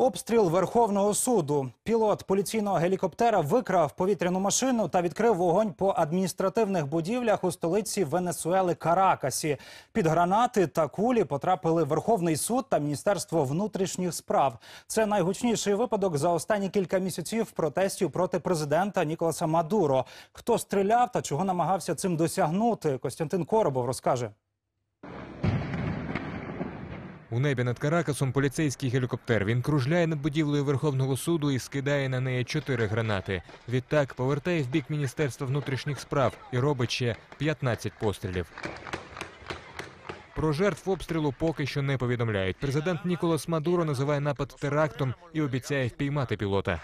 Обстріл Верховного суду. Пілот поліційного гелікоптера викрав повітряну машину та відкрив вогонь по адміністративних будівлях у столиці Венесуели Каракасі. Під гранати та кулі потрапили Верховний суд та Міністерство внутрішніх справ. Це найгучніший випадок за останні кілька місяців протестів проти президента Ніколаса Мадуро. Хто стріляв та чого намагався цим досягнути? Костянтин Коробов розкаже. У небі над Каракасом поліцейський гелікоптер. Він кружляє над будівлею Верховного суду і скидає на неї чотири гранати. Відтак повертає в бік Міністерства внутрішніх справ і робить ще 15 пострілів. Про жертв обстрілу поки що не повідомляють. Президент Ніколас Мадуро називає напад терактом і обіцяє впіймати пілота.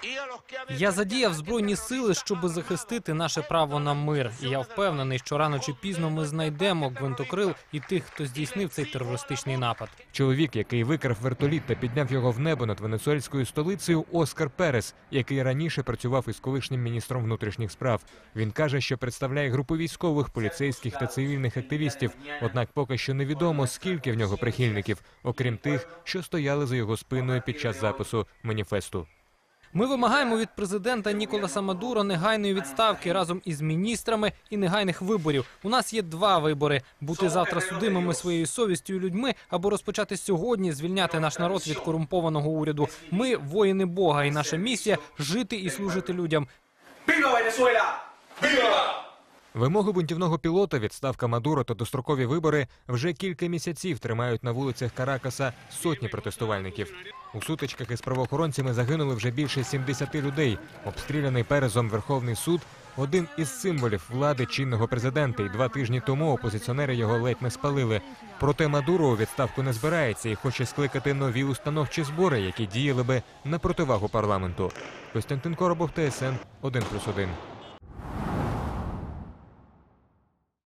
Я задіяв збройні сили, щоб захистити наше право на мир. І я впевнений, що рано чи пізно ми знайдемо гвинтокрил і тих, хто здійснив цей терористичний напад. Чоловік, який викрав вертоліт та підняв його в небо над венесуельською столицею, Оскар Перес, який раніше працював із колишнім міністром внутрішніх справ. Він каже, що представляє групу військових, поліцейських та цивільних активістів. Однак поки що невідомо, скільки в нього прихильників, окрім тих, що стояли за його спиною під час запису маніфесту. Ми вимагаємо від президента Ніколаса Мадуро негайної відставки разом із міністрами і негайних виборів. У нас є два вибори: бути завтра судимими своєю совістю і людьми, або розпочати сьогодні звільняти наш народ від корумпованого уряду. Ми воїни Бога, і наша місія жити і служити людям. ¡Viva Venezuela! ¡Viva! Вимоги бунтівного пілота, відставка Мадуро та дострокові вибори вже кілька місяців тримають на вулицях Каракаса сотні протестувальників. У сутичках із правоохоронцями загинули вже більше 70 людей. Обстріляний перезом Верховний суд один із символів влади чинного президента. І два тижні тому опозиціонери його ледь не спалили. Проте Мадуро у відставку не збирається і хоче скликати нові установчі збори, які діяли би на противагу парламенту. Костянтин Коробов, ТСН 1+,1.